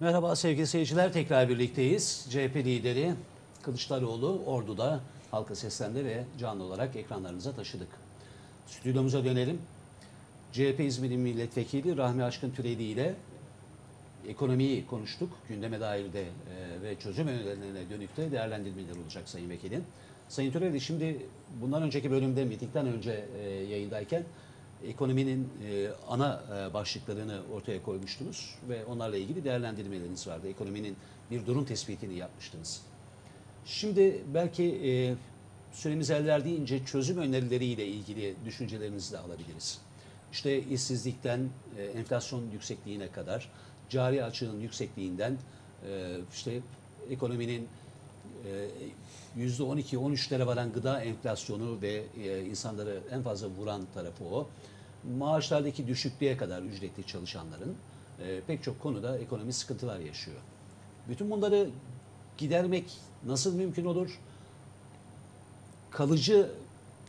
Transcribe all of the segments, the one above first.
Merhaba sevgili seyirciler tekrar birlikteyiz. CHP lideri Kılıçdaroğlu Ordu'da halka seslendi ve canlı olarak ekranlarınıza taşıdık. Stüdyomuza dönelim. CHP İzmir Milletvekili Rahmi Aşkın Türedi ile ekonomiyi konuştuk. Gündeme dair de e, ve çözüm önerilerine dönük de değerlendirmeler olacak Sayın Vekilin. Sayın Türedi şimdi bundan önceki bölümde mitingden önce e, yayındayken ekonominin e, ana e, başlıklarını ortaya koymuştunuz ve onlarla ilgili değerlendirmeleriniz vardı. Ekonominin bir durum tespitini yapmıştınız. Şimdi belki e, süremiz el verdiğince çözüm önerileriyle ilgili düşüncelerinizi de alabiliriz. İşte işsizlikten e, enflasyon yüksekliğine kadar, cari açığın yüksekliğinden e, işte ekonominin e, %12-13'lere varan gıda enflasyonu ve e, insanları en fazla vuran tarafı o. Maaşlardaki düşüklüğe kadar ücretli çalışanların e, pek çok konuda ekonomi sıkıntılar yaşıyor. Bütün bunları gidermek nasıl mümkün olur? Kalıcı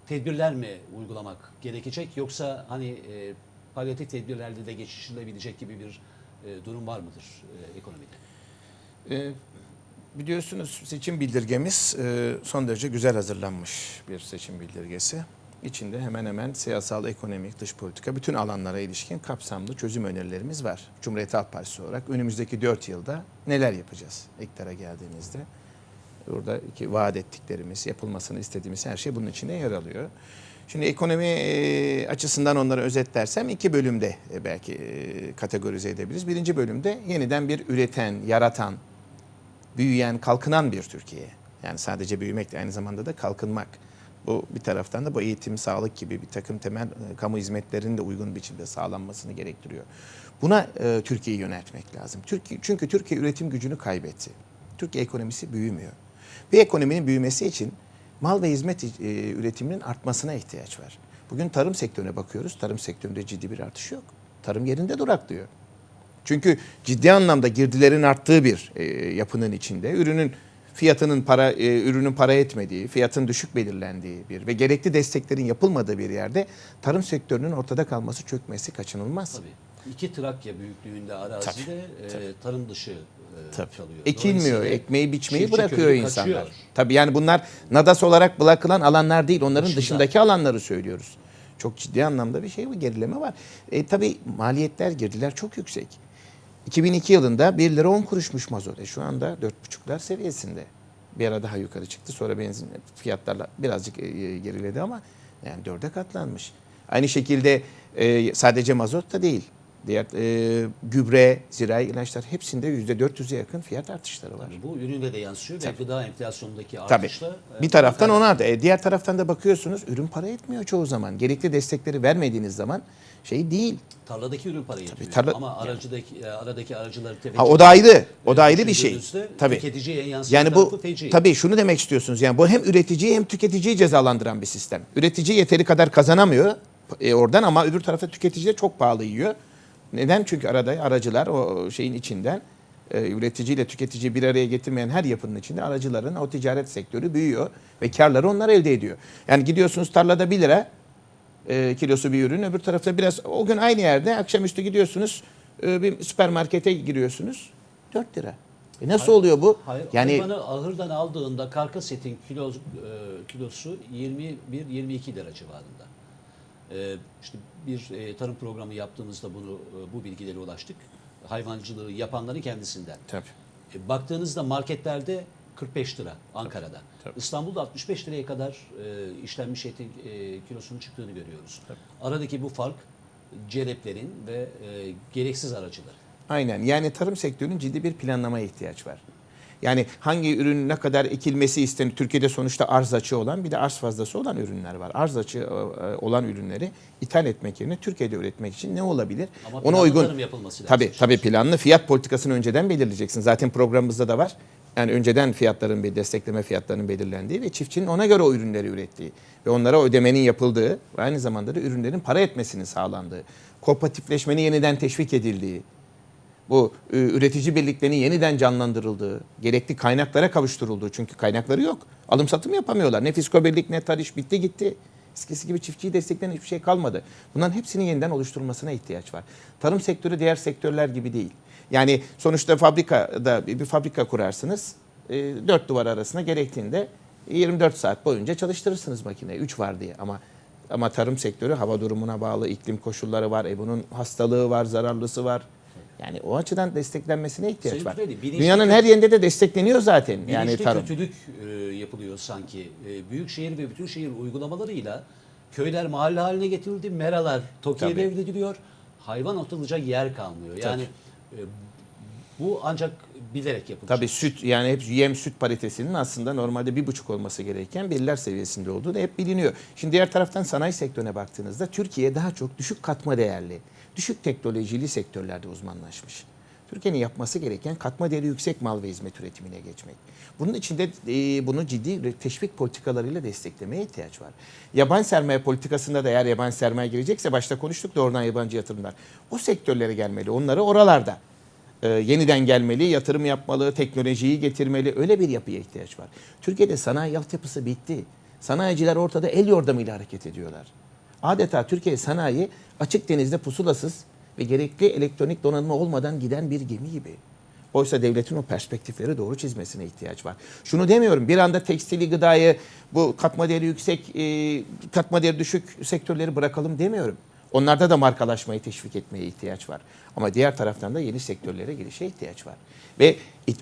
tedbirler mi uygulamak gerekecek yoksa hani e, palyatif tedbirlerle de geçişilebilecek gibi bir e, durum var mıdır e, ekonomide? Ee, biliyorsunuz seçim bildirgemiz e, son derece güzel hazırlanmış bir seçim bildirgesi. İçinde hemen hemen siyasal, ekonomik, dış politika bütün alanlara ilişkin kapsamlı çözüm önerilerimiz var. Cumhuriyet Halk Partisi olarak önümüzdeki 4 yılda neler yapacağız iktidara geldiğimizde? Buradaki vaat ettiklerimiz, yapılmasını istediğimiz her şey bunun içinde yer alıyor. Şimdi ekonomi e, açısından onları özetlersem iki bölümde e, belki e, kategorize edebiliriz. Birinci bölümde yeniden bir üreten, yaratan, büyüyen, kalkınan bir Türkiye. Yani sadece büyümek de aynı zamanda da kalkınmak. Bu bir taraftan da bu eğitim, sağlık gibi bir takım temel e, kamu hizmetlerinin de uygun biçimde sağlanmasını gerektiriyor. Buna e, Türkiye'yi yöneltmek lazım. Türkiye, çünkü Türkiye üretim gücünü kaybetti. Türkiye ekonomisi büyümüyor. Bir ekonominin büyümesi için mal ve hizmet e, üretiminin artmasına ihtiyaç var. Bugün tarım sektörüne bakıyoruz. Tarım sektöründe ciddi bir artış yok. Tarım yerinde duraklıyor. Çünkü ciddi anlamda girdilerin arttığı bir e, yapının içinde ürünün fiyatının para e, ürünün para etmediği, fiyatın düşük belirlendiği bir ve gerekli desteklerin yapılmadığı bir yerde tarım sektörünün ortada kalması, çökmesi kaçınılmaz. Tabii. İki Trakya büyüklüğünde arazide e, tarım dışı e, Tabii. kalıyor. Ekilmiyor, ekmeği biçmeyi bırakıyor insanlar. kaçıyor. Tabii yani bunlar nadas olarak bırakılan alanlar değil, onların Dışında. dışındaki alanları söylüyoruz. Çok ciddi anlamda bir şey bu gerileme var. E, tabii maliyetler, girdiler çok yüksek. 2002 yılında 1 lira 10 kuruşmuş mazot. E, şu anda 4,5'lar seviyesinde. Bir ara daha yukarı çıktı. Sonra benzin fiyatlarla birazcık e, geriledi ama yani dörde katlanmış. Aynı şekilde e, sadece mazot da değil. Diğer e, gübre, zirai ilaçlar hepsinde %400'e yakın fiyat artışları var. Tabii bu üründe de yansıyor ve gıda enflasyonundaki Tabii. artışla e, Bir taraftan ona da. E, diğer taraftan da bakıyorsunuz ürün para etmiyor çoğu zaman. Gerekli destekleri vermediğiniz zaman şey değil. tarladaki ürün parayı yetmiyor. tarla- ama aracıdaki e, aradaki aracıları teveccüh Ha, o da ayrı. O da ayrı bir şey. Tabii. Tüketiciye yansıyan Yani bu feci. tabii şunu demek istiyorsunuz. Yani bu hem üreticiyi hem tüketiciyi cezalandıran bir sistem. Üretici yeteri kadar kazanamıyor e, oradan ama öbür tarafta tüketici de çok pahalı yiyor. Neden? Çünkü arada aracılar o şeyin içinden e, üreticiyle tüketiciyi bir araya getirmeyen her yapının içinde aracıların o ticaret sektörü büyüyor ve karları onlar elde ediyor. Yani gidiyorsunuz tarlada 1 lira e, kilosu bir ürün öbür tarafta biraz o gün aynı yerde akşamüstü gidiyorsunuz e, bir süpermarkete giriyorsunuz 4 lira. E nasıl oluyor bu? Hayır, yani hayvanı ahırdan aldığında karkas etin kilo, e, kilosu 21-22 lira civarında. E, işte bir e, tarım programı yaptığımızda bunu e, bu bilgilere ulaştık. Hayvancılığı yapanların kendisinden. Tabii. E, baktığınızda marketlerde 45 lira Ankara'da. Tabii. İstanbul'da 65 liraya kadar e, işlenmiş etin e, kilosunun çıktığını görüyoruz. Aradaki bu fark celeplerin ve e, gereksiz aracıları. Aynen. Yani tarım sektörünün ciddi bir planlamaya ihtiyaç var. Yani hangi ürün ne kadar ekilmesi istenir? Türkiye'de sonuçta arz açığı olan bir de arz fazlası olan ürünler var. Arz açığı e, olan ürünleri ithal etmek yerine Türkiye'de üretmek için ne olabilir? Ama Ona uygun yapılması lazım. Tabii tabii planlı fiyat politikasını önceden belirleyeceksin. Zaten programımızda da var. Yani önceden fiyatların bir destekleme fiyatlarının belirlendiği ve çiftçinin ona göre o ürünleri ürettiği ve onlara ödemenin yapıldığı ve aynı zamanda da ürünlerin para etmesinin sağlandığı, kooperatifleşmenin yeniden teşvik edildiği, bu e, üretici birliklerinin yeniden canlandırıldığı, gerekli kaynaklara kavuşturulduğu çünkü kaynakları yok. Alım satım yapamıyorlar. Ne fisko birlik ne tarış bitti gitti. Eskisi gibi çiftçiyi destekleyen hiçbir şey kalmadı. Bunların hepsinin yeniden oluşturulmasına ihtiyaç var. Tarım sektörü diğer sektörler gibi değil. Yani sonuçta fabrikada bir fabrika kurarsınız. E, dört duvar arasında gerektiğinde 24 saat boyunca çalıştırırsınız makineyi. 3 var diye ama ama tarım sektörü hava durumuna bağlı, iklim koşulları var, e bunun hastalığı var, zararlısı var. Yani o açıdan desteklenmesine ihtiyaç Sayın var. Bilinçli Dünyanın her yerinde de destekleniyor zaten. Yani tarım. kötülük e, yapılıyor sanki. E, büyükşehir ve bütün şehir uygulamalarıyla köyler mahalle haline getirildi. Meralar TOKİ'ye devrediliyor. Hayvan otlanacak yer kalmıyor. Yani e, bu ancak bilerek yapılacak. Tabii süt yani hep yem süt paritesinin aslında normalde bir buçuk olması gereken birler seviyesinde olduğu da hep biliniyor. Şimdi diğer taraftan sanayi sektörüne baktığınızda Türkiye daha çok düşük katma değerli, düşük teknolojili sektörlerde uzmanlaşmış. Türkiye'nin yapması gereken katma değeri yüksek mal ve hizmet üretimine geçmek. Bunun için de e, bunu ciddi teşvik politikalarıyla desteklemeye ihtiyaç var. Yabancı sermaye politikasında da eğer yabancı sermaye girecekse başta konuştuk da oradan yabancı yatırımlar. O sektörlere gelmeli. Onları oralarda e, yeniden gelmeli, yatırım yapmalı, teknolojiyi getirmeli. Öyle bir yapıya ihtiyaç var. Türkiye'de sanayi altyapısı bitti. Sanayiciler ortada el yordamıyla hareket ediyorlar. Adeta Türkiye sanayi açık denizde pusulasız ve gerekli elektronik donanımı olmadan giden bir gemi gibi. Oysa devletin o perspektifleri doğru çizmesine ihtiyaç var. Şunu demiyorum bir anda tekstili, gıdayı, bu katma değeri yüksek, e, katma değeri düşük sektörleri bırakalım demiyorum. Onlarda da markalaşmayı teşvik etmeye ihtiyaç var. Ama diğer taraftan da yeni sektörlere girişe ihtiyaç var. Ve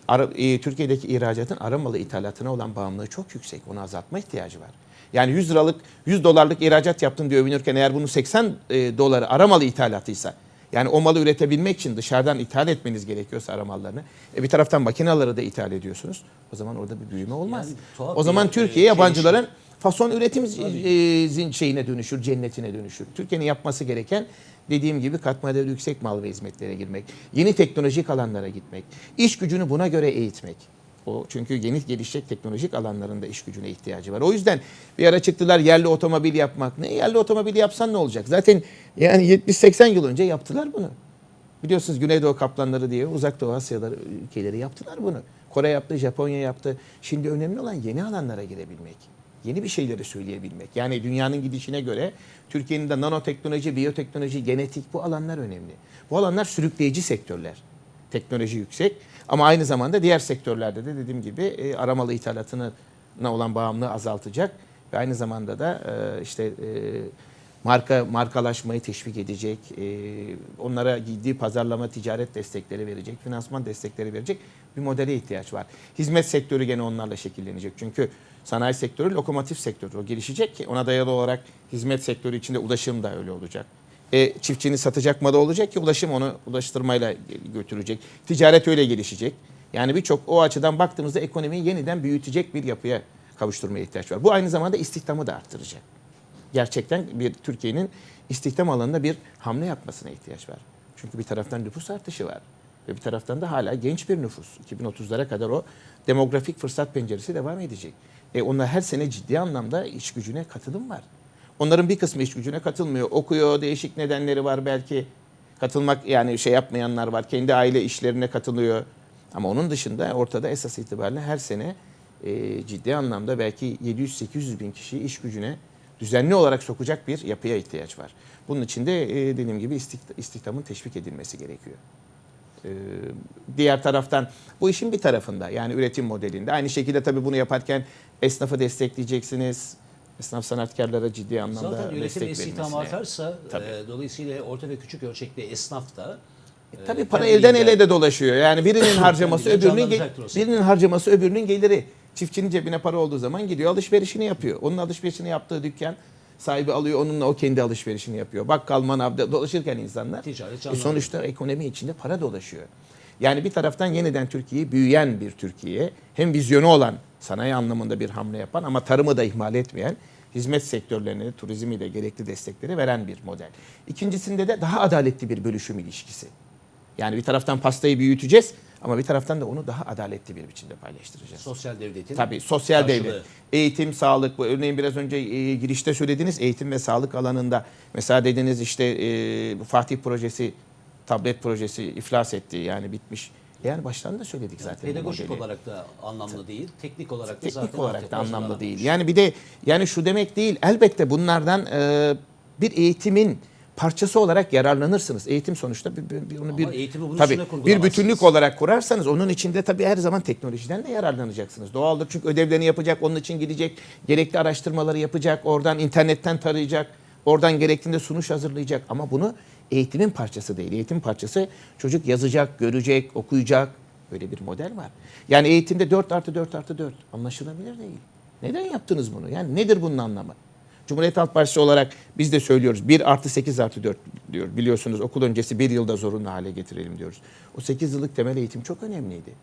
ara- e, Türkiye'deki ihracatın aramalı ithalatına olan bağımlılığı çok yüksek. Onu azaltma ihtiyacı var. Yani 100 liralık, 100 dolarlık ihracat yaptın diye övünürken eğer bunu 80 e, doları aramalı ithalatıysa yani o malı üretebilmek için dışarıdan ithal etmeniz gerekiyorsa aramallarını. E bir taraftan makineleri de ithal ediyorsunuz. O zaman orada bir büyüme olmaz. Yani o zaman bir, Türkiye e, yabancıların fason üretim e, şeyine dönüşür, cennetine dönüşür. Türkiye'nin yapması gereken dediğim gibi katma değeri yüksek mal ve hizmetlere girmek, yeni teknolojik alanlara gitmek, iş gücünü buna göre eğitmek. O çünkü yeni gelişecek teknolojik alanlarında iş gücüne ihtiyacı var. O yüzden bir ara çıktılar yerli otomobil yapmak. Ne yerli otomobil yapsan ne olacak? Zaten yani 70-80 yıl önce yaptılar bunu. Biliyorsunuz Güneydoğu kaplanları diye uzak doğu Asya'da ülkeleri yaptılar bunu. Kore yaptı, Japonya yaptı. Şimdi önemli olan yeni alanlara girebilmek. Yeni bir şeyleri söyleyebilmek. Yani dünyanın gidişine göre Türkiye'nin de nanoteknoloji, biyoteknoloji, genetik bu alanlar önemli. Bu alanlar sürükleyici sektörler. Teknoloji yüksek ama aynı zamanda diğer sektörlerde de dediğim gibi e, aramalı ithalatına olan bağımlılığı azaltacak ve aynı zamanda da e, işte e, marka markalaşmayı teşvik edecek, e, onlara ciddi pazarlama, ticaret destekleri verecek, finansman destekleri verecek bir modele ihtiyaç var. Hizmet sektörü gene onlarla şekillenecek. Çünkü sanayi sektörü lokomotif sektörü. O gelişecek ki ona dayalı olarak hizmet sektörü içinde ulaşım da öyle olacak. E, çiftçinin satacak malı olacak ki ulaşım onu ulaştırmayla götürecek. Ticaret öyle gelişecek. Yani birçok o açıdan baktığımızda ekonomiyi yeniden büyütecek bir yapıya kavuşturmaya ihtiyaç var. Bu aynı zamanda istihdamı da arttıracak gerçekten bir Türkiye'nin istihdam alanında bir hamle yapmasına ihtiyaç var. Çünkü bir taraftan nüfus artışı var ve bir taraftan da hala genç bir nüfus. 2030'lara kadar o demografik fırsat penceresi devam edecek. E onlar her sene ciddi anlamda iş gücüne katılım var. Onların bir kısmı iş gücüne katılmıyor. Okuyor, değişik nedenleri var belki. Katılmak yani şey yapmayanlar var. Kendi aile işlerine katılıyor. Ama onun dışında ortada esas itibariyle her sene e, ciddi anlamda belki 700-800 bin kişiyi iş gücüne düzenli olarak sokacak bir yapıya ihtiyaç var. Bunun için de e, dediğim gibi istihdamın teşvik edilmesi gerekiyor. E, diğer taraftan bu işin bir tarafında yani üretim modelinde aynı şekilde tabii bunu yaparken esnafı destekleyeceksiniz. Esnaf sanatkarlara ciddi anlamda Zaten destek istihdam verilmesine. artarsa Tabii. e, dolayısıyla orta ve küçük ölçekli esnaf da E, Tabii e, para kendi elden ele de dolaşıyor. Yani birinin harcaması öbürünün birinin harcaması öbürünün geliri. Çiftçinin cebine para olduğu zaman gidiyor alışverişini yapıyor. Onun alışverişini yaptığı dükkan sahibi alıyor onunla o kendi alışverişini yapıyor. Bakkal manavda dolaşırken insanlar e, sonuçta ekonomi içinde para dolaşıyor. Yani bir taraftan yeniden Türkiye'yi büyüyen bir Türkiye, hem vizyonu olan sanayi anlamında bir hamle yapan ama tarımı da ihmal etmeyen, hizmet sektörlerine, turizmi de gerekli destekleri veren bir model. İkincisinde de daha adaletli bir bölüşüm ilişkisi. Yani bir taraftan pastayı büyüteceğiz ama bir taraftan da onu daha adaletli bir biçimde paylaştıracağız. sosyal devletin Tabii sosyal karşılığı. devlet, eğitim, sağlık. Bu örneğin biraz önce e, girişte söylediğiniz eğitim ve sağlık alanında mesela dediniz işte e, Fatih projesi, tablet projesi iflas etti yani bitmiş. Yani baştan da söyledik zaten. Pedagojik olarak da anlamlı değil, teknik olarak da Teknik zaten olarak da anlamlı değil. Yani bir de yani şu demek değil. Elbette bunlardan e, bir eğitimin parçası olarak yararlanırsınız. Eğitim sonuçta bir, bir, bir- onu Ama bir bunun tabii, bir bütünlük olarak kurarsanız onun içinde tabii her zaman teknolojiden de yararlanacaksınız. Doğaldır çünkü ödevlerini yapacak, onun için gidecek, gerekli araştırmaları yapacak, oradan internetten tarayacak, oradan gerektiğinde sunuş hazırlayacak. Ama bunu eğitimin parçası değil. Eğitim parçası çocuk yazacak, görecek, okuyacak. Böyle bir model var. Yani eğitimde 4 artı 4 artı 4 anlaşılabilir değil. Neden yaptınız bunu? Yani nedir bunun anlamı? Cumhuriyet Halk Partisi olarak biz de söylüyoruz 1 artı 8 artı 4 diyor. Biliyorsunuz okul öncesi bir yılda zorunlu hale getirelim diyoruz. O 8 yıllık temel eğitim çok önemliydi.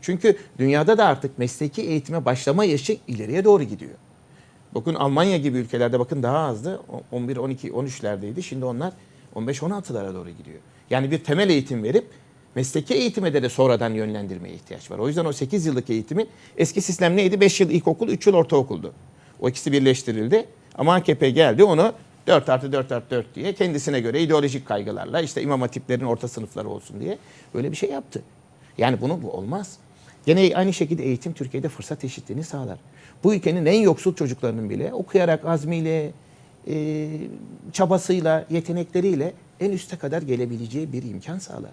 Çünkü dünyada da artık mesleki eğitime başlama yaşı ileriye doğru gidiyor. Bakın Almanya gibi ülkelerde bakın daha azdı. O- 11, 12, 13'lerdeydi. Şimdi onlar 15, 16'lara doğru gidiyor. Yani bir temel eğitim verip mesleki eğitime de, de sonradan yönlendirmeye ihtiyaç var. O yüzden o 8 yıllık eğitimin eski sistem neydi? 5 yıl ilkokul, 3 yıl ortaokuldu. O ikisi birleştirildi. Ama AKP geldi onu 4 artı 4 artı 4 diye kendisine göre ideolojik kaygılarla işte imam hatiplerin orta sınıfları olsun diye böyle bir şey yaptı. Yani bunu bu olmaz. Gene aynı şekilde eğitim Türkiye'de fırsat eşitliğini sağlar. Bu ülkenin en yoksul çocuklarının bile okuyarak azmiyle, e, çabasıyla, yetenekleriyle en üste kadar gelebileceği bir imkan sağlar.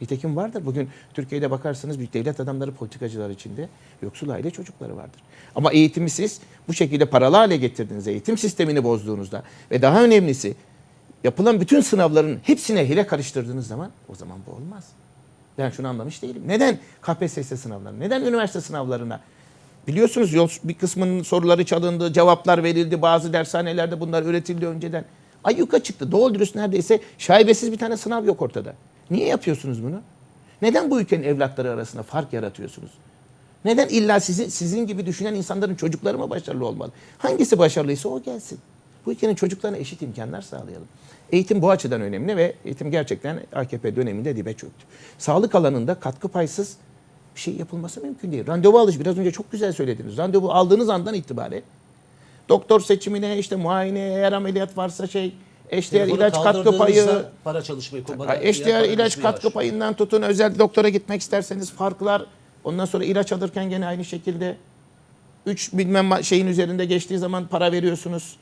Nitekim vardır. Bugün Türkiye'de bakarsanız büyük devlet adamları, politikacılar içinde yoksul aile çocukları vardır. Ama eğitimi siz bu şekilde paralı hale getirdiğinizde, eğitim sistemini bozduğunuzda ve daha önemlisi yapılan bütün sınavların hepsine hile karıştırdığınız zaman o zaman bu olmaz. Ben şunu anlamış değilim. Neden KPSS sınavlarına, neden üniversite sınavlarına? Biliyorsunuz yol, bir kısmının soruları çalındı, cevaplar verildi. Bazı dershanelerde bunlar üretildi önceden. Ayyuka çıktı. Doğru dürüst neredeyse şaibesiz bir tane sınav yok ortada. Niye yapıyorsunuz bunu? Neden bu ülkenin evlatları arasında fark yaratıyorsunuz? Neden illa sizin, sizin gibi düşünen insanların çocukları mı başarılı olmalı? Hangisi başarılıysa o gelsin. Bu ülkenin çocuklarına eşit imkanlar sağlayalım. Eğitim bu açıdan önemli ve eğitim gerçekten AKP döneminde dibe çöktü. Sağlık alanında katkı paysız bir şey yapılması mümkün değil. Randevu alış biraz önce çok güzel söylediniz. Randevu aldığınız andan itibaren doktor seçimine işte muayene eğer ameliyat varsa şey eşdeğer Telefonu ilaç katkı payı para çalışmayı Ha, Eşdeğer ilaç katkı payından tutun özel doktora gitmek isterseniz farklar. Ondan sonra ilaç alırken gene aynı şekilde 3 bilmem şeyin üzerinde geçtiği zaman para veriyorsunuz.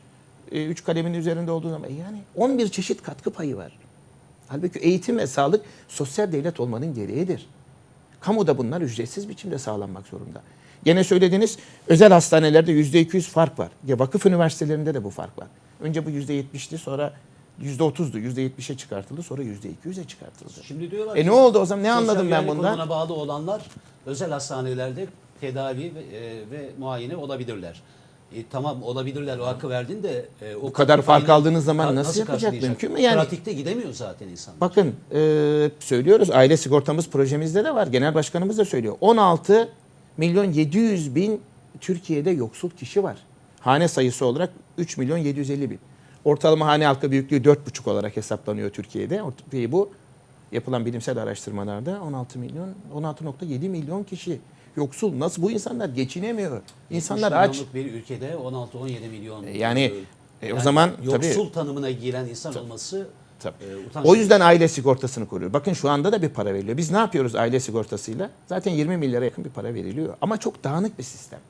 3 kalemin üzerinde olduğu zaman E yani 11 çeşit katkı payı var. Halbuki eğitim ve sağlık sosyal devlet olmanın gereğidir. Kamuda bunlar ücretsiz biçimde sağlanmak zorunda. Gene söylediğiniz özel hastanelerde %200 fark var. Ya vakıf üniversitelerinde de bu fark var. Önce bu %70'ti sonra %30'du. %70'e çıkartıldı sonra %200'e çıkartıldı. Şimdi diyorlar E ki, ne oldu o zaman? Ne anladım ben bundan? kurumuna bağlı olanlar özel hastanelerde tedavi ve, e, ve muayene olabilirler. E, tamam olabilirler o hakkı verdin de e, o kadar katkı fark payını aldığınız zaman na- nasıl yapacak? karşılayacak? Mümkün mü yani? Pratikte gidemiyor zaten insan. Bakın e, söylüyoruz aile sigortamız projemizde de var. Genel başkanımız da söylüyor. 16 milyon 700 bin Türkiye'de yoksul kişi var. Hane sayısı olarak 3 milyon 750 bin. Ortalama hane halkı büyüklüğü 4,5 olarak hesaplanıyor Türkiye'de. Bu yapılan bilimsel araştırmalarda 16 milyon 16.7 milyon kişi yoksul. Nasıl bu insanlar geçinemiyor? İnsanlar 70 aç. bir ülkede 16-17 milyon. Yani, e, o zaman tabii- yoksul tanımına giren insan olması Tabii. e, utanç O yüzden aile sigortasını kuruyor. Bakın şu anda da bir para veriliyor. Biz ne yapıyoruz aile sigortasıyla? Zaten 20 milyara yakın bir para veriliyor. Ama çok dağınık bir sistem.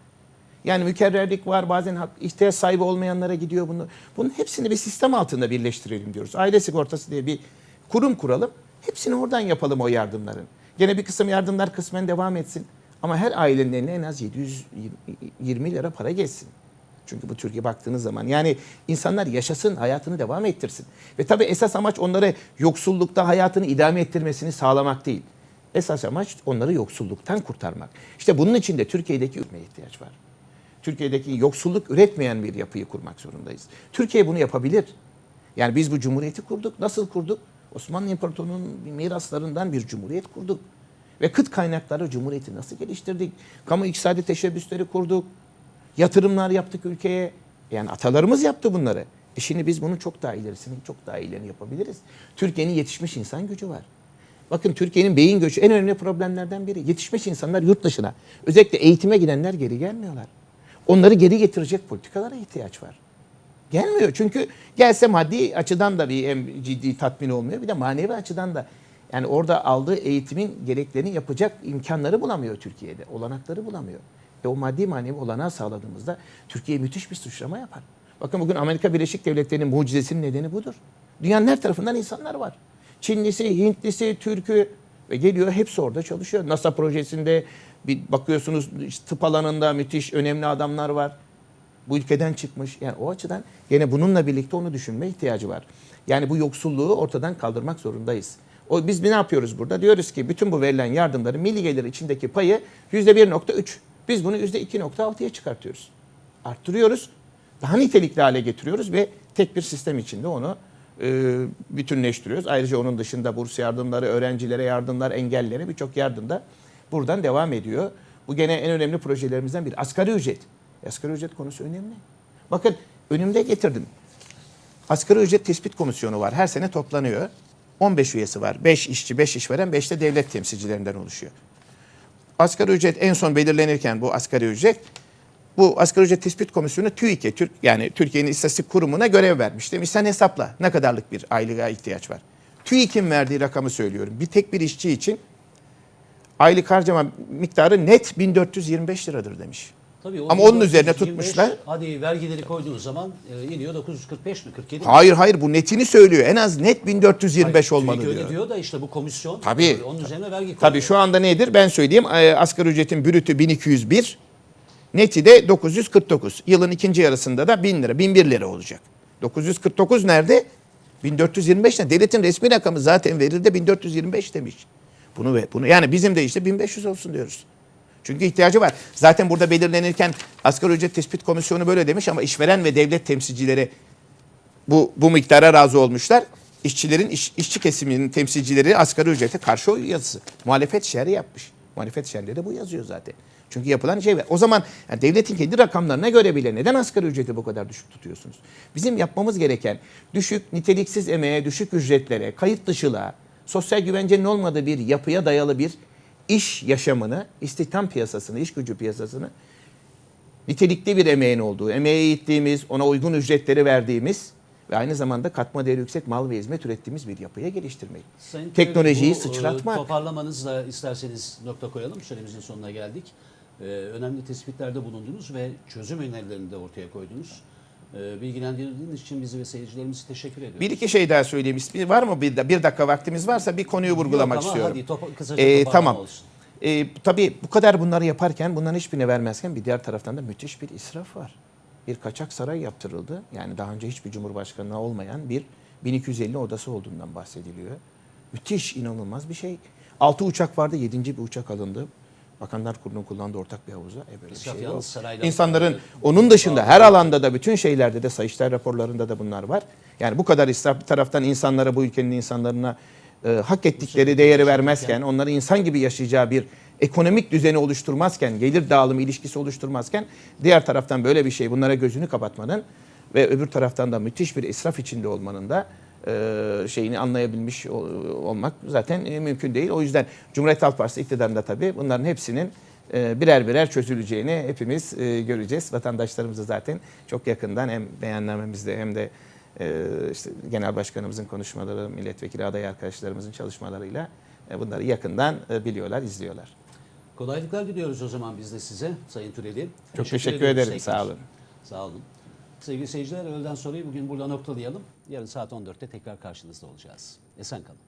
Yani mükerrerlik var bazen ihtiyaç sahibi olmayanlara gidiyor bunu. Bunun hepsini bir sistem altında birleştirelim diyoruz. Aile sigortası diye bir kurum kuralım. Hepsini oradan yapalım o yardımların. Gene bir kısım yardımlar kısmen devam etsin. Ama her ailenin eline en az 720 lira para geçsin. Çünkü bu Türkiye baktığınız zaman yani insanlar yaşasın, hayatını devam ettirsin. Ve tabii esas amaç onları yoksullukta hayatını idame ettirmesini sağlamak değil. Esas amaç onları yoksulluktan kurtarmak. İşte bunun için de Türkiye'deki üretmeye ihtiyaç var. Türkiye'deki yoksulluk üretmeyen bir yapıyı kurmak zorundayız. Türkiye bunu yapabilir. Yani biz bu cumhuriyeti kurduk. Nasıl kurduk? Osmanlı İmparatorluğu'nun miraslarından bir cumhuriyet kurduk. Ve kıt kaynakları cumhuriyeti nasıl geliştirdik? Kamu iktisadi teşebbüsleri kurduk. Yatırımlar yaptık ülkeye. Yani atalarımız yaptı bunları. E şimdi biz bunun çok daha ilerisini, çok daha ilerini yapabiliriz. Türkiye'nin yetişmiş insan gücü var. Bakın Türkiye'nin beyin göçü en önemli problemlerden biri. Yetişmiş insanlar yurt dışına, özellikle eğitime gidenler geri gelmiyorlar. Onları geri getirecek politikalara ihtiyaç var. Gelmiyor çünkü gelse maddi açıdan da bir hem ciddi tatmin olmuyor bir de manevi açıdan da yani orada aldığı eğitimin gereklerini yapacak imkanları bulamıyor Türkiye'de. Olanakları bulamıyor. E o maddi manevi olanağı sağladığımızda Türkiye müthiş bir suçlama yapar. Bakın bugün Amerika Birleşik Devletleri'nin mucizesinin nedeni budur. Dünyanın her tarafından insanlar var. Çinlisi, Hintlisi, Türk'ü ve geliyor hepsi orada çalışıyor. NASA projesinde bir bakıyorsunuz tıp alanında müthiş önemli adamlar var. Bu ülkeden çıkmış. Yani o açıdan gene bununla birlikte onu düşünme ihtiyacı var. Yani bu yoksulluğu ortadan kaldırmak zorundayız. O biz ne yapıyoruz burada? Diyoruz ki bütün bu verilen yardımların milli gelir içindeki payı %1.3. Biz bunu %2.6'ya çıkartıyoruz. Arttırıyoruz. Daha nitelikli hale getiriyoruz ve tek bir sistem içinde onu e, bütünleştiriyoruz. Ayrıca onun dışında burs yardımları, öğrencilere yardımlar, engellilere birçok yardım da buradan devam ediyor. Bu gene en önemli projelerimizden biri. Asgari ücret. Asgari ücret konusu önemli. Bakın önümde getirdim. Asgari ücret tespit komisyonu var. Her sene toplanıyor. 15 üyesi var. 5 işçi, 5 işveren, 5 de devlet temsilcilerinden oluşuyor. Asgari ücret en son belirlenirken bu asgari ücret bu asgari ücret tespit komisyonu TÜİK'e, Türk, yani Türkiye'nin İstatistik Kurumu'na görev vermiş. Demiş sen hesapla ne kadarlık bir aylığa ihtiyaç var. TÜİK'in verdiği rakamı söylüyorum. Bir tek bir işçi için aylık harcama miktarı net 1425 liradır demiş. Tabii Ama onun 1425, üzerine tutmuşlar. Hadi vergileri koyduğunuz zaman e, iniyor 945 mi 47 mi? Hayır hayır bu netini söylüyor. En az net 1425 Hayır, olmalı öyle diyor. diyor da işte bu komisyon Tabii. e, onun üzerine vergi koyuyor. Tabii şu anda nedir? Ben söyleyeyim. Ee, Asgari ücretin brütü 1201, neti de 949. Yılın ikinci yarısında da 1000 lira, 1001 lira olacak. 949 nerede? 1425 ne? Devletin resmi rakamı zaten verildi 1425 demiş. Bunu ve bunu yani bizim de işte 1500 olsun diyoruz. Çünkü ihtiyacı var. Zaten burada belirlenirken asgari ücret tespit komisyonu böyle demiş ama işveren ve devlet temsilcileri bu bu miktara razı olmuşlar. İşçilerin iş- işçi kesiminin temsilcileri asgari ücrete karşı oy yazısı. Muhalefet şerri yapmış. Muhalefet şerleri de bu yazıyor zaten. Çünkü yapılan şey var. O zaman yani devletin kendi rakamlarına göre bile neden asgari ücreti bu kadar düşük tutuyorsunuz? Bizim yapmamız gereken düşük niteliksiz emeğe, düşük ücretlere, kayıt dışılığa, sosyal güvencenin olmadığı bir yapıya dayalı bir iş yaşamını, istihdam piyasasını, iş gücü piyasasını nitelikli bir emeğin olduğu, emeğe eğittiğimiz, ona uygun ücretleri verdiğimiz ve aynı zamanda katma değeri yüksek mal ve hizmet ürettiğimiz bir yapıya geliştirmek. Sayın Teknolojiyi bu, e, sıçratmak. Toparlamanızla isterseniz nokta koyalım. Süremizin sonuna geldik. E, önemli tespitlerde bulundunuz ve çözüm önerilerini de ortaya koydunuz. E, bilgilendirdiğiniz için bizi ve seyircilerimizi teşekkür ediyoruz. Bir iki şey daha söyleyeyim. Bir, var mı bir, bir dakika vaktimiz varsa bir konuyu vurgulamak Yok istiyorum. Hadi topa, kısaca Ee, tamam. olsun. Ee, tabii bu kadar bunları yaparken bunların hiçbirini vermezken bir diğer taraftan da müthiş bir israf var. Bir kaçak saray yaptırıldı. Yani daha önce hiçbir cumhurbaşkanına olmayan bir 1250 odası olduğundan bahsediliyor. Müthiş, inanılmaz bir şey. 6 uçak vardı, 7. bir uçak alındı. Bakanlar Kurulu'nun kullandığı ortak bir havuza. E böyle bir şey yok. İnsanların onun dışında her alanda da bütün şeylerde de Sayıştay raporlarında da bunlar var. Yani bu kadar israf bir taraftan insanlara bu ülkenin insanlarına e, hak ettikleri değeri vermezken onları insan gibi yaşayacağı bir ekonomik düzeni oluşturmazken gelir dağılımı ilişkisi oluşturmazken diğer taraftan böyle bir şey bunlara gözünü kapatmanın ve öbür taraftan da müthiş bir israf içinde olmanın da şeyini anlayabilmiş ol- olmak zaten e, mümkün değil. O yüzden Cumhuriyet Halk Partisi iktidarında tabii bunların hepsinin e, birer birer çözüleceğini hepimiz e, göreceğiz. Vatandaşlarımızı zaten çok yakından hem beyannamemizde hem de e, işte genel başkanımızın konuşmaları, milletvekili aday arkadaşlarımızın çalışmalarıyla e, bunları yakından e, biliyorlar, izliyorlar. Kolaylıklar diliyoruz o zaman biz de size Sayın Türeli. Çok teşekkür ediyoruz ederim. Sağ olun. Sağ olun. Sevgili seyirciler öğleden sonrayı bugün burada noktalayalım. Yarın saat 14'te tekrar karşınızda olacağız. Esen kalın.